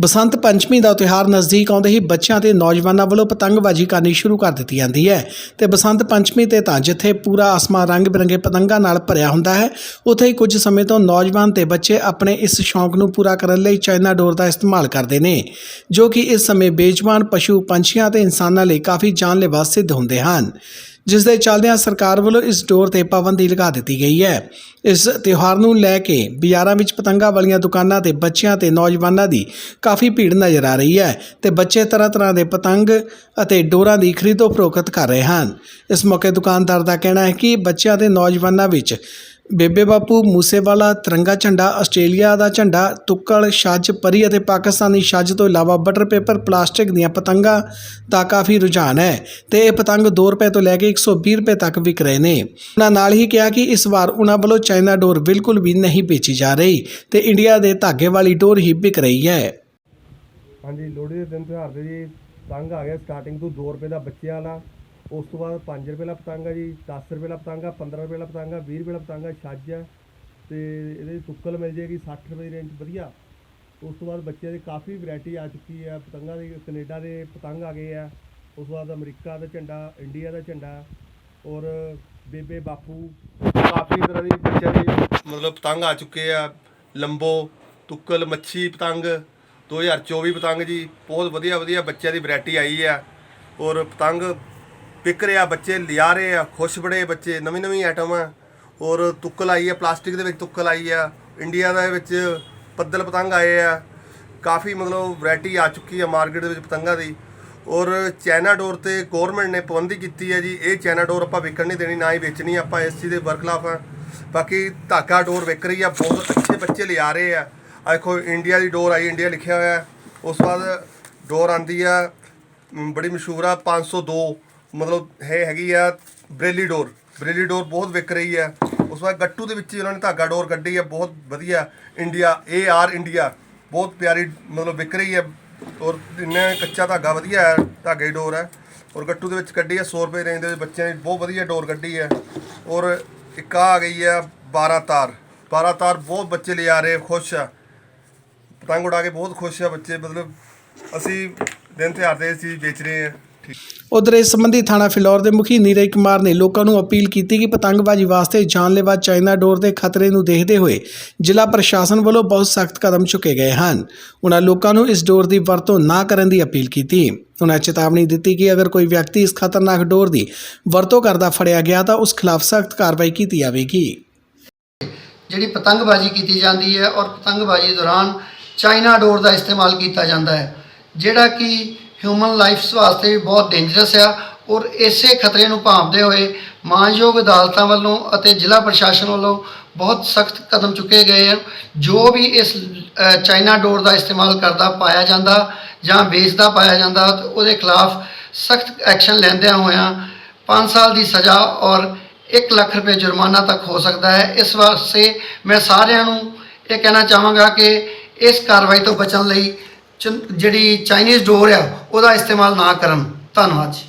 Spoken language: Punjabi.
ਬਸੰਤ ਪੰਚਮੀ ਦਾ ਤਿਉਹਾਰ ਨਜ਼ਦੀਕ ਆਉਂਦੇ ਹੀ ਬੱਚਿਆਂ ਤੇ ਨੌਜਵਾਨਾਂ ਵੱਲੋਂ ਪਤੰਗਬਾਜ਼ੀ ਕਰਨੀ ਸ਼ੁਰੂ ਕਰ ਦਿੱਤੀ ਜਾਂਦੀ ਹੈ ਤੇ ਬਸੰਤ ਪੰਚਮੀ ਤੇ ਤਾਂ ਜਿੱਥੇ ਪੂਰਾ ਆਸਮਾਨ ਰੰਗ ਬਿਰੰਗੇ ਪਤੰਗਾਂ ਨਾਲ ਭਰਿਆ ਹੁੰਦਾ ਹੈ, ਉੱਥੇ ਹੀ ਕੁਝ ਸਮੇਂ ਤੋਂ ਨੌਜਵਾਨ ਤੇ ਬੱਚੇ ਆਪਣੇ ਇਸ ਸ਼ੌਂਕ ਨੂੰ ਪੂਰਾ ਕਰਨ ਲਈ ਚਾਈਨਾ ਡੋਰ ਦਾ ਇਸਤੇਮਾਲ ਕਰਦੇ ਨੇ, ਜੋ ਕਿ ਇਸ ਸਮੇਂ ਬੇਜਵਾਨ ਪਸ਼ੂ ਪੰਛੀਆਂ ਤੇ ਇਨਸਾਨਾਂ ਲਈ ਕਾਫੀ ਜਾਨਲੇਵਾ ਸਿੱਧ ਹੁੰਦੇ ਹਨ। ਜਿਸ ਦੇ ਚੱਲਦਿਆਂ ਸਰਕਾਰ ਵੱਲੋਂ ਇਸ ਡੋਰ ਤੇ ਪਾਬੰਦੀ ਲਗਾ ਦਿੱਤੀ ਗਈ ਹੈ। ਇਸ ਤਿਉਹਾਰ ਨੂੰ ਲੈ ਕੇ ਬਾਜ਼ਾਰਾਂ ਵਿੱਚ ਪਤੰਗਾਂ ਵਾਲੀਆਂ ਦੁਕਾਨਾਂ ਤੇ ਬੱਚਿਆਂ ਤੇ ਨੌਜਵਾਨਾਂ ਦੀ ਕਾਫੀ ਭੀੜ ਨਜ਼ਰ ਆ ਰਹੀ ਹੈ ਤੇ ਬੱਚੇ ਤਰ੍ਹਾਂ ਤਰ੍ਹਾਂ ਦੇ ਪਤੰਗ ਅਤੇ ਡੋਰਾਂ ਦੀ ਖਰੀਦੋ ਫਰੋਖਤ ਕਰ ਰਹੇ ਹਨ। ਇਸ ਮੌਕੇ ਦੁਕਾਨਦਾਰ ਦਾ ਕਹਿਣਾ ਹੈ ਕਿ ਬੱਚਿਆਂ ਤੇ ਨੌਜਵਾਨਾਂ ਵਿੱਚ ਬੇਬੇ ਬਾਪੂ ਮੂਸੇਵਾਲਾ, ਤਿਰੰਗਾ ਝੰਡਾ, ਆਸਟ੍ਰੇਲੀਆ ਦਾ ਝੰਡਾ, ਤੁੱਕਲ, ਛੱਜ, ਪਰੀ ਅਤੇ ਪਾਕਿਸਤਾਨੀ ਛੱਜ ਤੋਂ ਇਲਾਵਾ ਬਟਰ ਪੇਪਰ, ਪਲਾਸਟਿਕ ਦੀਆਂ ਪਤੰਗਾਂ ਦਾ ਕਾਫੀ ਰੁਝਾਨ ਹੈ ਤੇ ਇਹ ਪਤੰਗ 2 ਰੁਪਏ ਤੋਂ ਲੈ ਕੇ 120 ਰੁਪਏ ਤੱਕ ਵਿਕ ਰਹੇ ਨੇ। ਉਹਨਾਂ ਨਾਲ ਹੀ ਕਿਹਾ ਕਿ ਇਸ ਵਾਰ ਉਹਨਾਂ ਵੱਲੋਂ ਚਾਈਨਾ ਡੋਰ ਬਿਲਕੁਲ ਵੀ ਨਹੀਂ ਵੇਚੀ ਜਾ ਰਹੀ ਤੇ ਇੰਡੀਆ ਦੇ ਧਾਗੇ ਵਾਲੀ ਡੋਰ ਹੀ ਵਿਕ ਰਹੀ ਹੈ। ਹਾਂਜੀ, ਲੋਹੜੀ ਦੇ ਦਿਨ ਤਿਉਹਾਰ ਦੇ ਜੀ ਪਤੰਗ ਆ ਗਿਆ। ਸਟਾਰਟਿੰਗ ਤੋਂ 2 ਰੁਪਏ ਦਾ ਬੱਚਿਆਂ ਵਾਲਾ ਉਸ ਤੋਂ ਬਾਅਦ 5 ਰੁਪਏ ਦਾ ਪਤੰਗਾ ਜੀ 10 ਰੁਪਏ ਦਾ ਪਤੰਗਾ ਆ 15 ਰੁਪਏ ਦਾ ਪਤੰਗਾ ਆ 20 ਰੁਪਏ ਦਾ ਪਤੰਗ ਆ, ਛੱਜ ਹੈ ਤੇ ਇਹਦੇ ਚ ਤੁੱਕਲ ਮਿਲ ਜਾਏਗੀ 60 ਰੁਪਏ ਦੀ ਰੇਂਜ ਵਧੀਆ। ਉਸ ਤੋਂ ਬਾਅਦ ਬੱਚਿਆਂ ਦੀ ਕਾਫੀ ਵੈਰਾਈਟੀ ਆ ਚੁੱਕੀ ਹੈ ਪਤੰਗਾਂ ਦੀ, ਕੈਨੇਡਾ ਦੇ ਪਤੰਗ ਆ ਗਏ ਆ। ਉਸ ਤੋਂ ਬਾਅਦ ਅਮਰੀਕਾ ਦਾ ਝੰਡਾ, ਇੰਡੀਆ ਦਾ ਝੰਡਾ, ਔਰ ਬੇਬੇ ਬਾਪੂ, ਕਾਫੀ ਤਰ੍ਹਾਂ ਦੀ ਬੱਚਿਆਂ ਦੀ ਮਤਲਬ ਪਤੰਗ ਆ ਚੁੱਕੇ ਆ। ਲੰਬੋ, ਤੁੱਕਲ, ਮੱਛੀ ਪਤੰਗ 2024 ਪਤੰਗ ਜੀ, ਬਹੁਤ ਵਧੀਆ ਵਧੀਆ ਬੱਚਿਆਂ ਦੀ ਵੈਰਾਈਟੀ ਆਈ ਆ। ਔਰ ਪਤੰਗ ਵਿਕ ਰਿਹਾ ਬੱਚੇ, ਲਿਆ ਰਹੇ ਆ, ਖੁਸ਼ ਬੜੇ ਬੱਚੇ, ਨਵੀਂ ਨਵੀਂ ਆਈਟਮ ਆ। ਔਰ ਤੁੱਕਲ ਆਈ ਆ, ਪਲਾਸਟਿਕ ਦੇ ਵਿੱਚ ਤੁੱਕਲ ਆਈ ਆ। ਇੰਡੀਆ ਦੇ ਵਿੱਚ ਪੱਦਲ ਪਤੰਗ ਆਏ ਆ। ਕਾਫੀ ਮਤਲਬ ਵੈਰਾਈਟੀ ਆ ਚੁੱਕੀ ਆ ਮਾਰਕੀਟ ਦੇ ਵਿੱਚ ਪਤੰਗਾਂ ਦੀ। ਔਰ ਚਾਈਨਾ ਡੋਰ ਤੇ ਗਵਰਨਮੈਂਟ ਨੇ ਪਾਬੰਦੀ ਕੀਤੀ ਹੈ ਜੀ, ਇਹ ਚਾਈਨਾ ਡੋਰ ਆਪਾਂ ਵਿਕਣ ਨਹੀਂ ਦੇਣੀ, ਨਾ ਹੀ ਵੇਚਣੀ, ਆਪਾਂ ਇਸ ਚੀਜ਼ ਦੇ ਵਰਖਲਾਫ ਆ। ਬਾਕੀ ਧਾਗਾ ਡੋਰ ਵਿਕ ਰਹੀ ਆ, ਬਹੁਤ ਅੱਛੇ ਬੱਚੇ ਲਿਆ ਰਹੇ ਆ। ਦੇਖੋ ਇੰਡੀਆ ਦੀ ਡੋਰ ਆਈ ਇੰਡੀਆ ਲਿਖਿਆ ਹੋਇਆ। ਉਸ ਤੋਂ ਬਾਅਦ ਡੋਰ ਆਂਦੀ ਆ, ਬੜੀ ਮਸ਼ਹੂਰ ਆ 502 ਮਤਲਬ ਹੈ ਹੈਗੀ ਆ ਬਰੇਲੀ ਡੋਰ। ਬਰੇਲੀ ਡੋਰ ਬਹੁਤ ਵਿਕ ਰਹੀ ਆ। ਉਸ ਤੋਂ ਬਾਅਦ ਗੱਟੂ ਦੇ ਵਿੱਚ ਉਹਨਾਂ ਨੇ ਧਾਗਾ ਡੋਰ ਕੱਢੀ ਆ, ਬਹੁਤ ਵਧੀਆ ਇੰਡੀਆ ਏ ਆਰ ਇੰਡੀਆ, ਬਹੁਤ ਪਿਆਰੀ ਮਤਲਬ ਵਿਕ ਰਹੀ ਆ। ਔਰ ਇੰਨਾ ਕੱਚਾ ਧਾਗਾ ਵਧੀਆ ਹੈ ਧਾਗੇ ਦੀ ਡੋਰ ਹੈ ਔਰ ਗੱਟੂ ਦੇ ਵਿੱਚ ਕੱਢੀ ਆ 100 ਰੁਪਏ ਰੇਂਜ ਦੇ ਵਿੱਚ ਬੱਚਿਆਂ ਨੇ ਬਹੁਤ ਵਧੀਆ ਡੋਰ ਕੱਢੀ ਹੈ ਔਰ ਇੱਕ ਆ ਆ ਗਈ ਆ 12 ਤਾਰ। 12 ਤਾਰ ਬਹੁਤ ਬੱਚੇ ਲਿਆ ਰਹੇ, ਖੁਸ਼ ਆ। ਪਤੰਗ ਉਡਾ ਕੇ ਬਹੁਤ ਖੁਸ਼ ਆ ਬੱਚੇ, ਮਤਲਬ ਅਸੀਂ ਦਿਨ ਤਿਉਹਾਰ ਦੇ ਇਹ ਚੀਜ਼ ਵੇਚ ਰਹੇ ਆ। ਉਧਰ ਇਸ ਸੰਬੰਧੀ ਥਾਣਾ ਫਿਲੌਰ ਦੇ ਮੁਖੀ ਨੀਰਜ ਕੁਮਾਰ ਨੇ ਲੋਕਾਂ ਨੂੰ ਅਪੀਲ ਕੀਤੀ ਕਿ ਪਤੰਗਬਾਜ਼ੀ ਵਾਸਤੇ ਜਾਨਲੇਵਾ ਚਾਈਨਾ ਡੋਰ ਦੇ ਖਤਰੇ ਨੂੰ ਦੇਖਦੇ ਹੋਏ ਜ਼ਿਲ੍ਹਾ ਪ੍ਰਸ਼ਾਸਨ ਵੱਲੋਂ ਬਹੁਤ ਸਖਤ ਕਦਮ ਚੁੱਕੇ ਗਏ ਹਨ। ਉਹਨਾਂ ਲੋਕਾਂ ਨੂੰ ਇਸ ਡੋਰ ਦੀ ਵਰਤੋਂ ਨਾ ਕਰਨ ਦੀ ਅਪੀਲ ਕੀਤੀ। ਉਹਨਾਂ ਚੇਤਾਵਨੀ ਦਿੱਤੀ ਕਿ ਅਗਰ ਕੋਈ ਵਿਅਕਤੀ ਇਸ ਖਤਰਨਾਕ ਡੋਰ ਦੀ ਵਰਤੋਂ ਕਰਦਾ ਫੜਿਆ ਗਿਆ ਤਾਂ ਉਸ ਖਿਲਾਫ ਸਖਤ ਕਾਰਵਾਈ ਕੀਤੀ ਜਾਵੇਗੀ। ਜਿਹੜੀ ਪਤੰਗਬਾਜ਼ੀ ਕੀਤੀ ਜਾਂਦੀ ਹੈ ਔਰ ਪਤੰਗਬਾਜ਼ੀ ਦੌਰਾਨ ਚਾਈਨਾ ਡੋਰ ਦਾ ਇਸਤੇਮਾਲ ਕੀਤਾ ਜਾਂਦਾ ਹੈ, ਜਿਹੜਾ ਕਿ ਹਿਊਮਨ ਲਾਈਫਸ ਵਾਸਤੇ ਵੀ ਬਹੁਤ ਡੇਂਜਰਸ ਆ ਔਰ ਇਸੇ ਖਤਰੇ ਨੂੰ ਭਾਂਪਦੇ ਹੋਏ ਮਾਨਯੋਗ ਅਦਾਲਤਾਂ ਵੱਲੋਂ ਅਤੇ ਜ਼ਿਲ੍ਹਾ ਪ੍ਰਸ਼ਾਸਨ ਵੱਲੋਂ ਬਹੁਤ ਸਖਤ ਕਦਮ ਚੁੱਕੇ ਗਏ ਹਨ ਜੋ ਵੀ ਇਸ ਚਾਈਨਾ ਡੋਰ ਦਾ ਇਸਤੇਮਾਲ ਕਰਦਾ, ਪਾਇਆ ਜਾਂਦਾ ਜਾਂ ਵੇਚਦਾ, ਪਾਇਆ ਜਾਂਦਾ, ਤਾਂ ਉਹਦੇ ਖਿਲਾਫ ਸਖਤ ਐਕਸ਼ਨ ਲੈਂਦਿਆਂ ਹੋਇਆਂ 5 ਸਾਲ ਦੀ ਸਜ਼ਾ ਔਰ 1 ਲੱਖ ਰੁਪਏ ਜੁਰਮਾਨਾ ਤੱਕ ਹੋ ਸਕਦਾ ਹੈ। ਇਸ ਵਾਸਤੇ ਮੈਂ ਸਾਰਿਆਂ ਨੂੰ ਇਹ ਕਹਿਣਾ ਚਾਹਾਂਗਾ ਕਿ ਇਸ ਕਾਰਵਾਈ ਤੋਂ ਬਚਣ ਲਈ ਜਿਹੜੀ ਚਾਈਨੀਜ਼ ਡੋਰ ਆ ਉਹਦਾ ਇਸਤੇਮਾਲ ਨਾ ਕਰਨ। ਧੰਨਵਾਦ ਜੀ।